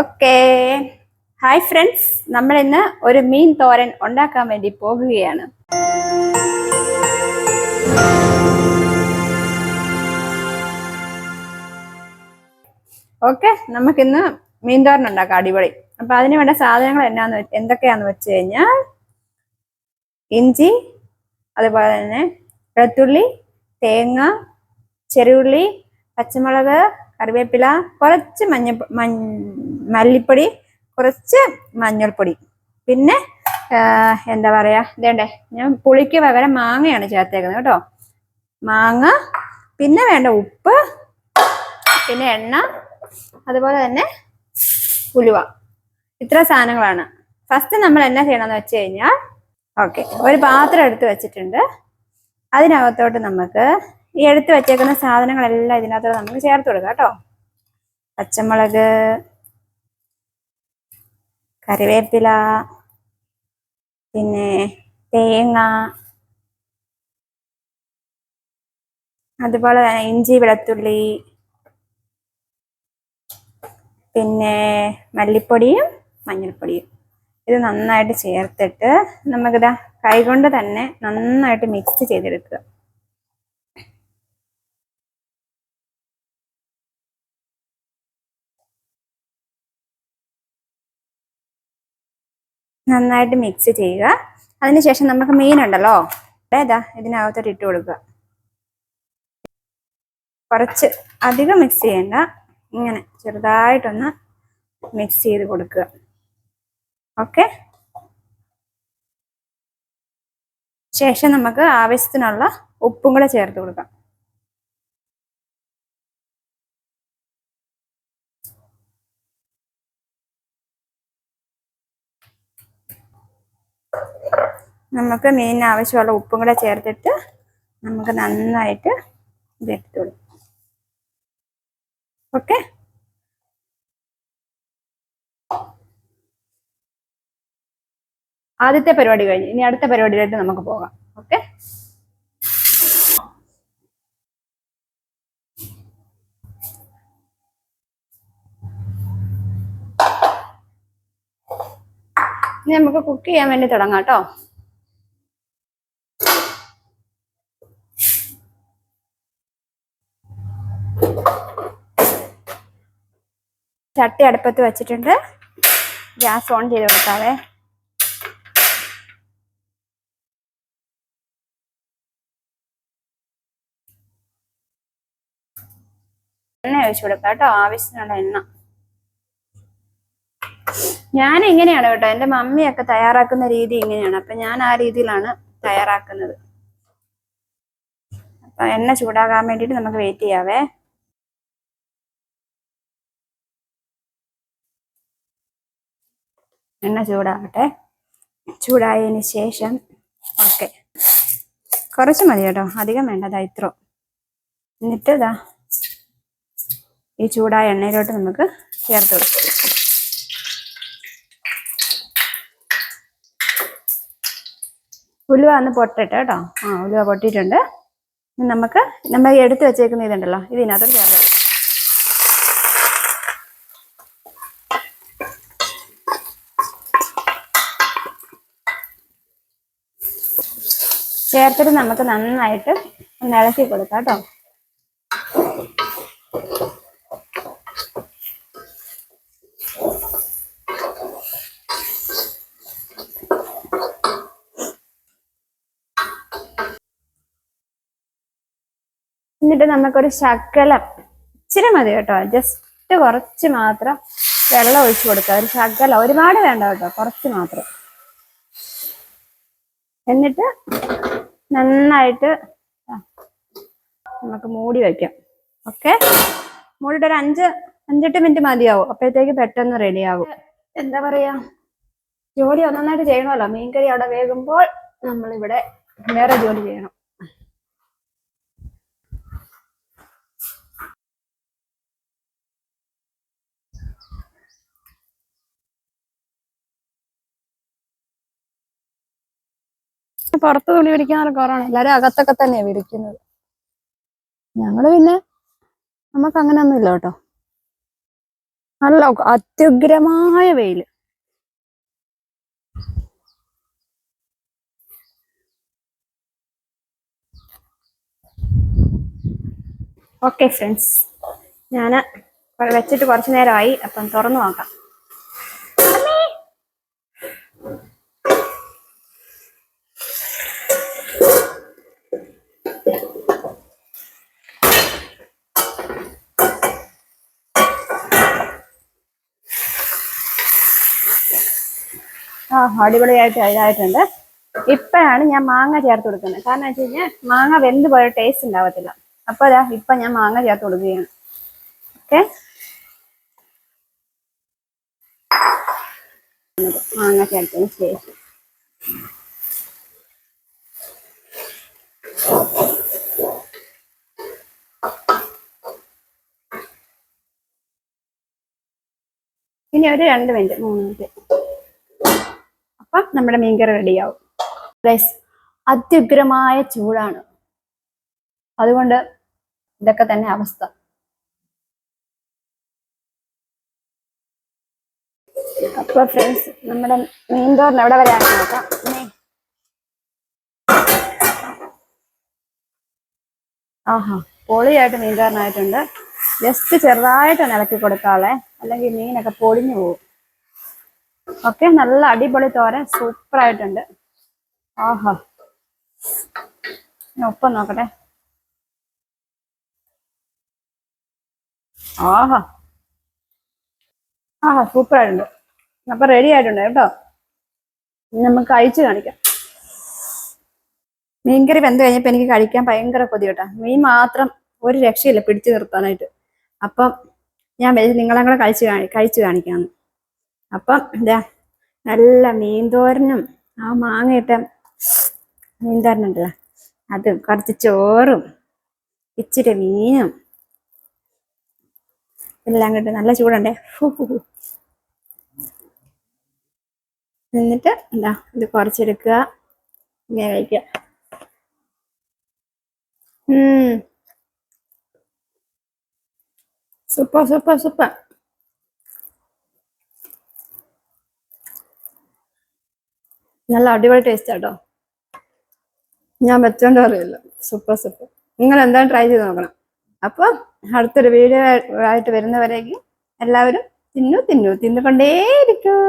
Okay. Hi friends. നമ്മൾ ഇന്ന് ഒരു മീൻ തോരൻ ഉണ്ടാക്കാൻ വേണ്ടി പോകുകയാണ്. ഓക്കെ നമുക്കിന്ന് മീൻ തോരൻ ഉണ്ടാക്കാം അടിപൊളി. അപ്പൊ അതിന് വേണ്ട സാധനങ്ങൾ എന്നാന്ന് എന്തൊക്കെയാന്ന് വെച്ച് കഴിഞ്ഞാൽ ഇഞ്ചി അതുപോലെ തന്നെ വെളുത്തുള്ളി തേങ്ങ ചെറുള്ളി പച്ചമുളക് കറിവേപ്പില കുറച്ച് മഞ്ഞ മല്ലിപ്പൊടി കുറച്ച് മഞ്ഞൾപ്പൊടി. പിന്നെ എന്താ പറയാ ഇതേണ്ടേ ഞാൻ പുളിക്ക് പകരം മാങ്ങയാണ് ചേർത്തേക്കുന്നത് കേട്ടോ. മാങ്ങ പിന്നെ വേണ്ട ഉപ്പ് പിന്നെ എണ്ണ അതുപോലെ തന്നെ ഉലുവ. ഇത്ര സാധനങ്ങളാണ്. ഫസ്റ്റ് നമ്മൾ എന്നാ ചെയ്യണമെന്ന് വെച്ച് കഴിഞ്ഞാൽ ഓക്കെ ഒരു പാത്രം എടുത്ത് വെച്ചിട്ടുണ്ട്. അതിനകത്തോട്ട് നമുക്ക് ഈ എടുത്ത് വെച്ചേക്കുന്ന സാധനങ്ങളെല്ലാം ഇതിനകത്തോടെ നമുക്ക് ചേർത്ത് കൊടുക്കാം കേട്ടോ. പച്ചമുളക് കറിവേപ്പില പിന്നെ തേങ്ങ അതുപോലെ തന്നെ ഇഞ്ചി വെളുത്തുള്ളി പിന്നെ മല്ലിപ്പൊടിയും മഞ്ഞൾപ്പൊടിയും. ഇത് നന്നായിട്ട് ചേർത്തിട്ട് നമുക്കിതാ കൈകൊണ്ട് തന്നെ നന്നായിട്ട് മിക്സ് ചെയ്തെടുക്കുക. നന്നായിട്ട് മിക്സ് ചെയ്യുക. അതിനുശേഷം നമുക്ക് മീൻ ഉണ്ടല്ലോ ഏതാ ഇതിനകത്തോട്ട് ഇട്ട് കൊടുക്കുക. കുറച്ച് അധികം മിക്സ് ചെയ്യണ്ട ഇങ്ങനെ ചെറുതായിട്ടൊന്ന് മിക്സ് ചെയ്ത് കൊടുക്കുക. ഓക്കെ ശേഷം നമുക്ക് ആവശ്യത്തിനുള്ള ഉപ്പും കൂടെ ചേർത്ത് കൊടുക്കാം. നമുക്ക് മീനിന് ആവശ്യമുള്ള ഉപ്പും കൂടെ ചേർത്തിട്ട് നമുക്ക് നന്നായിട്ട് ഇതെടുത്തോളൂ. ഓക്കെ? ആദ്യത്തെ പരിപാടി കഴിഞ്ഞ്. ഇനി അടുത്ത പരിപാടിയിലായിട്ട് നമുക്ക് പോകാം. ഓക്കെ? ഇനി നമുക്ക് കുക്ക് ചെയ്യാൻ വേണ്ടി തുടങ്ങാം കേട്ടോ. ചട്ടി അടുപ്പത്ത് വെച്ചിട്ടുണ്ട്. ഗ്യാസ് ഓൺ ചെയ്ത് കൊടുക്കാവേ. എണ്ണ ഒഴിച്ചു കൊടുക്കാം കേട്ടോ. ആവശ്യത്തിനുള്ള എണ്ണ. ഞാൻ എങ്ങനെയാണ് കേട്ടോ? എന്റെ മമ്മിയൊക്കെ തയ്യാറാക്കുന്ന രീതി ഇങ്ങനെയാണ്. അപ്പൊ ഞാൻ ആ രീതിയിലാണ് തയ്യാറാക്കുന്നത്. അപ്പൊ എണ്ണ ചൂടാകാൻ വേണ്ടിയിട്ട് നമുക്ക് വെയിറ്റ് ചെയ്യാവേ. എണ്ണ ചൂടാകട്ടെ. ചൂടായതിന് ശേഷം ഓക്കെ. കുറച്ച് മതി കേട്ടോ. അധികം വേണ്ട ദാ എന്നിട്ട് ഇതാ ഈ ചൂടായ എണ്ണയിലോട്ട് നമുക്ക് ചേർത്ത് കൊടുക്കാം. ഉലുവ ഒന്ന് പൊട്ടട്ടെ കേട്ടോ. ആ ഉലുവ പൊട്ടിയിട്ടുണ്ട്. നമുക്ക് നമ്മൾ എടുത്ത് വെച്ചേക്കുന്ന ഇതുണ്ടല്ലോ ഇത് ഇതിനകത്തോട്ട് ചേർത്ത്. ചേർത്തിട്ട് നമുക്ക് നന്നായിട്ട് ഒന്ന് ഇളക്കി കൊടുക്കാം കേട്ടോ. എന്നിട്ട് നമുക്കൊരു ശകലം ഇച്ചിരി മതി കേട്ടോ. ജസ്റ്റ് കുറച്ച് മാത്രം വെള്ളം ഒഴിച്ചു കൊടുക്കുക. ഒരു ശകലം ഒരുപാട് വേണ്ട കേട്ടോ. കുറച്ച് മാത്രം. എന്നിട്ട് നന്നായിട്ട് നമുക്ക് മൂടി വയ്ക്കാം. ഓക്കെ? മൂടിയിട്ട് ഒരു അഞ്ച് അഞ്ചെട്ട് മിനിറ്റ് മതിയാവും. അപ്പോഴത്തേക്ക് പെട്ടെന്ന് റെഡിയാകും എന്താ പറയാ? ജോലി ഒന്നായിട്ട് ചെയ്യണമല്ലോ. മീൻകറി അവിടെ വേകുമ്പോൾ നമ്മളിവിടെ വേറെ ജോലി ചെയ്യണം. പുറത്ത് തുണി വിരിക്കാറ് കുറവാണ്. എല്ലാരും അകത്തൊക്കെ തന്നെയാ വിരിക്കുന്നത്. ഞങ്ങൾ പിന്നെ നമുക്ക് അങ്ങനെയൊന്നും ഇല്ല കേട്ടോ. നല്ല അത്യുഗ്രമായ വെയിൽ. Okay friends. ഞാൻ വെച്ചിട്ട് കുറച്ച് നേരമായി. അപ്പം തുറന്നു നോക്കാം. ആ അടിപൊളിയായിട്ട് ഇതായിട്ടുണ്ട്. ഇപ്പോഴാണ് ഞാൻ മാങ്ങ ചേർത്ത് കൊടുക്കുന്നത്. കാരണം വെച്ച് കഴിഞ്ഞാൽ മാങ്ങ വെന്ത് പോയ ടേസ്റ്റ് ഉണ്ടാവത്തില്ല. അപ്പോൾ അതാ ഇപ്പൊ ഞാൻ മാങ്ങ ചേർത്ത് കൊടുക്കുകയാണ്. ഓക്കെ? മാങ്ങ ചേർത്തതിന് ശേഷം. ഇനി ഒരു രണ്ട് മിനിറ്റ് മൂന്ന് മിനിറ്റ്. അപ്പം നമ്മുടെ മീൻകറി റെഡിയാവും. റൈസ് അത്യുഗ്രമായ ചൂടാണ്. അതുകൊണ്ട് ഇതൊക്കെ തന്നെ അവസ്ഥ. അപ്പൊ ഫ്രണ്ട്സ് നമ്മുടെ മീൻ മീൻതോറിന് എവിടെ വരെയാണ് നോക്കാം. ആഹാ പൊളിയായിട്ട് മീൻകാരനായിട്ടുണ്ട് ജസ്റ്റ് ചെറുതായിട്ട് ഇളക്കി കൊടുക്കാളെ അല്ലെങ്കിൽ മീനൊക്കെ പൊടിഞ്ഞു പോകും. ഓക്കെ നല്ല അടിപൊളി തോരൻ സൂപ്പർ ആയിട്ടുണ്ട് ആഹാ ഒപ്പം നോക്കട്ടെ. ആഹാ. ആഹാ സൂപ്പർ ആയിട്ടുണ്ട് അപ്പൊ റെഡി ആയിട്ടുണ്ട് കേട്ടോ. ഇനി നമുക്ക് അയച്ചു കാണിക്കാം. മീൻകറി വെന്ത് കഴിഞ്ഞപ്പോ എനിക്ക് കഴിക്കാൻ ഭയങ്കര കൊതി കേട്ടോ മീൻ മാത്രം ഒരു രക്ഷയില്ല പിടിച്ചു നിർത്താനായിട്ട്. അപ്പം ഞാൻ നിങ്ങളെ കൂടെ കഴിച്ച് കാണി കഴിച്ചു കാണിക്കാന്ന്. അപ്പം ഇതാ നല്ല മീൻതോരനും ആ മാങ്ങയിട്ട മീൻതോരനുണ്ടല്ലോ. അതും കുറച്ച് ചോറും ഇച്ചിരി മീനും എല്ലാം കിട്ടും നല്ല ചൂടുണ്ടേ. എന്നിട്ട് എന്താ ഇത് കുറച്ചെടുക്കുക. ഇങ്ങനെ കഴിക്കുക. ഉം. സൂപ്പർ സൂപ്പർ സൂപ്പർ നല്ല അടിപൊളി ടേസ്റ്റ് ആട്ടോ ഞാൻ വെച്ചോണ്ട് അറിയില്ല. സൂപ്പർ സൂപ്പർ നിങ്ങൾ എന്തായാലും ട്രൈ ചെയ്ത് നോക്കണം. അപ്പോൾ അടുത്തൊരു വീഡിയോ ആയിട്ട് വരുന്നവരേക്കും എല്ലാവരും തിന്നു തിന്നു. തിന്നുകൊണ്ടേയിരിക്കും.